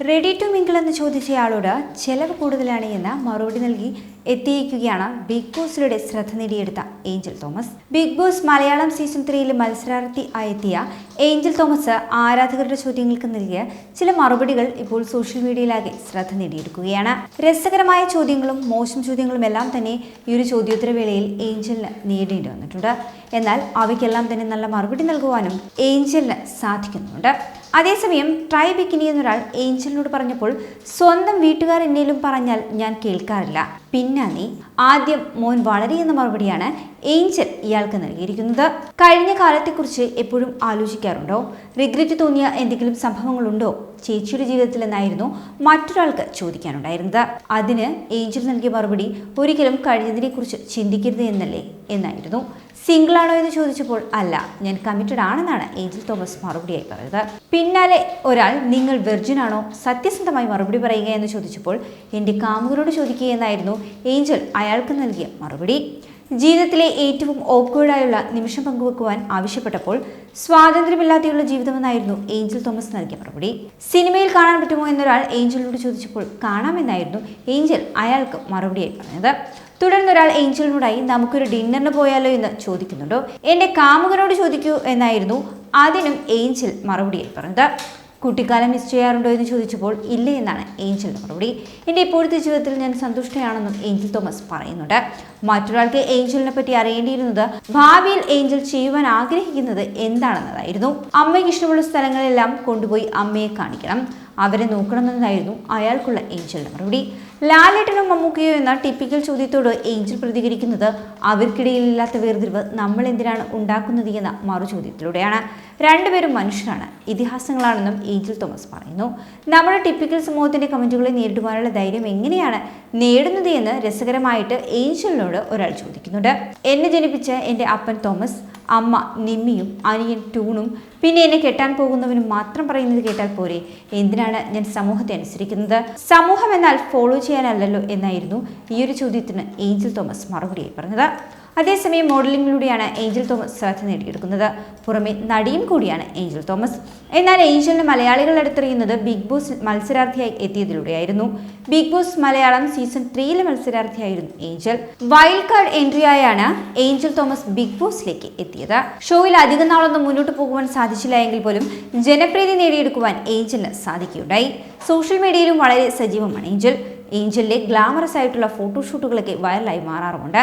Ready to mingle എന്ന് ചോദിച്ചയാളോട് ചെലവ് കൂടുതലാണ് എന്ന് മറുപടി നൽകി എത്തിയിരിക്കുകയാണ് ബിഗ് ബോസിലൂടെ ശ്രദ്ധ നേടിയെടുത്ത Angel Thomas. Big Boss Malayalam season ത്രീയിൽ മത്സരാർത്ഥി ആയെത്തിയ ഏഞ്ചൽ തോമസ് ആരാധകരുടെ ചോദ്യങ്ങൾക്ക് നൽകിയ ചില മറുപടികൾ ഇപ്പോൾ സോഷ്യൽ മീഡിയയിലാകെ ശ്രദ്ധ നേടിയെടുക്കുകയാണ്. രസകരമായ ചോദ്യങ്ങളും മോശം ചോദ്യങ്ങളും എല്ലാം തന്നെ ഈ ഒരു ചോദ്യോത്തര വേളയിൽ ഏഞ്ചലിന് നേടേണ്ടി വന്നിട്ടുണ്ട്. എന്നാൽ അവയ്ക്കെല്ലാം തന്നെ നല്ല മറുപടി നൽകുവാനും ഏഞ്ചലിന് സാധിക്കുന്നുണ്ട്. അതേസമയം ട്രൈ ബിക്കിനി എന്നൊരാൾ ഏഞ്ചലിനോട് പറഞ്ഞപ്പോൾ സ്വന്തം വീട്ടുകാർ എന്നേലും പറഞ്ഞാൽ ഞാൻ കേൾക്കാറില്ല. പിന്നെ നീ ആദ്യം മോൻ വളരെ എന്ന മറുപടിയാണ് ഏഞ്ചൽ ഇയാൾക്ക് നൽകിയിരിക്കുന്നത്. കഴിഞ്ഞ കാലത്തെക്കുറിച്ച് എപ്പോഴും ആലോചിക്കാറുണ്ടോ? റിഗ്രറ്റ് തോന്നിയ എന്തെങ്കിലും സംഭവങ്ങളുണ്ടോ? ചേച്ചിയുടെ ജീവിതത്തിൽ എന്നായിരുന്നു മറ്റൊരാൾക്ക് ചോദിക്കാനുണ്ടായിരുന്നത്. അതിന് ഏഞ്ചൽ നൽകിയ മറുപടി ഒരിക്കലും കഴിഞ്ഞതിനെക്കുറിച്ച് ചിന്തിക്കരുത് എന്നല്ലേ എന്നായിരുന്നു. സിംഗിൾ ആണോ എന്ന് ചോദിച്ചപ്പോൾ അല്ല ഞാൻ കമ്മിറ്റഡ് ആണെന്നാണ് ഏഞ്ചൽ തോമസ് മറുപടിയായി പറഞ്ഞത്. പിന്നാലെ ഒരാൾ നിങ്ങൾ വെർജിൻ ആണോ? സത്യസന്ധമായി മറുപടി പറയുക എന്ന് ചോദിച്ചപ്പോൾ എന്റെ കാമുകരോട് ചോദിക്കുക എന്നായിരുന്നു ഏഞ്ചൽ അയാൾക്ക് നൽകിയ മറുപടി. ജീവിതത്തിലെ ഏറ്റവും ഓക്വേഡായുള്ള നിമിഷം പങ്കുവെക്കുവാൻ ആവശ്യപ്പെട്ടപ്പോൾ സ്വാതന്ത്ര്യമില്ലാതെയുള്ള ജീവിതമെന്നായിരുന്നു ഏഞ്ചൽ തോമസ് നൽകിയ മറുപടി. സിനിമയിൽ കാണാൻ പറ്റുമോ എന്നൊരാൾ ഏഞ്ചലിനോട് ചോദിച്ചപ്പോൾ കാണാമെന്നായിരുന്നു ഏഞ്ചൽ അയാൾക്ക് മറുപടിയായി പറഞ്ഞത്. തുടർന്ന് ഒരാൾ ഏഞ്ചലിനോടായി നമുക്കൊരു ഡിന്നറിന് പോയാലോ എന്ന് ചോദിക്കുന്നുണ്ടോ? എന്റെ കാമുകനോട് ചോദിക്കൂ എന്നായിരുന്നു അതിനും ഏഞ്ചൽ മറുപടിയായി പറഞ്ഞത്. കുട്ടിക്കാലം മിസ് ചെയ്യാറുണ്ടോ എന്ന് ചോദിച്ചപ്പോൾ ഇല്ല എന്നാണ് ഏഞ്ചലിന്റെ മറുപടി. എന്റെ ഇപ്പോഴത്തെ ജീവിതത്തിൽ ഞാൻ സന്തുഷ്ടയാണെന്നും ഏഞ്ചൽ തോമസ് പറയുന്നുണ്ട്. മറ്റൊരാൾക്ക് ഏഞ്ചലിനെ പറ്റി അറിയേണ്ടിയിരുന്നത് ഭാവിയിൽ ഏഞ്ചൽ ചെയ്യുവാൻ ആഗ്രഹിക്കുന്നത് എന്താണെന്നതായിരുന്നു. അമ്മയ്ക്ക് ഇഷ്ടമുള്ള സ്ഥലങ്ങളെല്ലാം കൊണ്ടുപോയി അമ്മയെ കാണിക്കണം. അവരെ നോക്കണമെന്നതായിരുന്നു അയാൾക്കുള്ള ഏഞ്ചലിന്റെ മറുപടി. ലാലേട്ടനും മമ്മൂക്കയോ എന്ന ടിപ്പിക്കൽ ചോദ്യത്തോട് ഏഞ്ചൽ പ്രതികരിക്കുന്നത് അവർക്കിടയിലില്ലാത്ത വേർതിരിവ് നമ്മൾ എന്തിനാണ് ഉണ്ടാക്കുന്നത് എന്ന മറു ചോദ്യത്തിലൂടെയാണ് രണ്ടുപേരും മനുഷ്യരാണ്. ഇതിഹാസങ്ങളാണെന്നും ഏഞ്ചൽ തോമസ് പറയുന്നു. നമ്മുടെ ടിപ്പിക്കൽ സമൂഹത്തിന്റെ കമന്റുകളെ നേരിടുവാനുള്ള ധൈര്യം എങ്ങനെയാണ് നേടുന്നത് എന്ന് രസകരമായിട്ട് ഏഞ്ചലിനോട് ഒരാൾ ചോദിക്കുന്നുണ്ട്. എന്നെ ജനിപ്പിച്ച എന്റെ അപ്പൻ തോമസ് അമ്മ നിമ്മിയും അനിയൻ ടൂണും പിന്നെ എന്നെ കെട്ടാൻ പോകുന്നവനും മാത്രം പറയുന്നത് കേട്ടാൽ പോരെ. എന്തിനാണ് ഞാൻ സമൂഹത്തെ അനുസരിക്കുന്നത്? സമൂഹം എന്നാൽ ഫോളോ ചെയ്യാനല്ലല്ലോ എന്നായിരുന്നു ഈ ഒരു ചോദ്യത്തിന് ഏഞ്ചൽ തോമസ് മറുപടിയായി പറഞ്ഞത്. അതേസമയം മോഡലിംഗിലൂടെയാണ് ഏഞ്ചൽ തോമസ് ശ്രദ്ധ നേടിയെടുക്കുന്നത്. പുറമെ നടിയും കൂടിയാണ് ഏഞ്ചൽ തോമസ്. എന്നാൽ ഏഞ്ചലിന് മലയാളികൾ അടുത്തറിയുന്നത് ബിഗ് ബോസ് മത്സരാർത്ഥിയായി എത്തിയതിലൂടെയായിരുന്നു. ബിഗ് ബോസ് മലയാളം സീസൺ ത്രീയിലെ മത്സരാർത്ഥിയായിരുന്നു ഏഞ്ചൽ. വൈൽഡ് കാർഡ് എൻട്രി ആയാണ് ഏഞ്ചൽ തോമസ് ബിഗ് ബോസിലേക്ക് എത്തിയത്. ഷോയിൽ അധികം നാളൊന്നും മുന്നോട്ട് പോകുവാൻ സാധിച്ചില്ല എങ്കിൽ പോലും ജനപ്രീതി നേടിയെടുക്കുവാൻ ഏഞ്ചലിന് സാധിക്കുകയുണ്ടായി. സോഷ്യൽ മീഡിയയിലും വളരെ സജീവമാണ് ഏഞ്ചൽ. ഏഞ്ചലിലെ ഗ്ലാമറസ് ആയിട്ടുള്ള ഫോട്ടോഷൂട്ടുകളൊക്കെ വൈറലായി മാറാറുമുണ്ട്.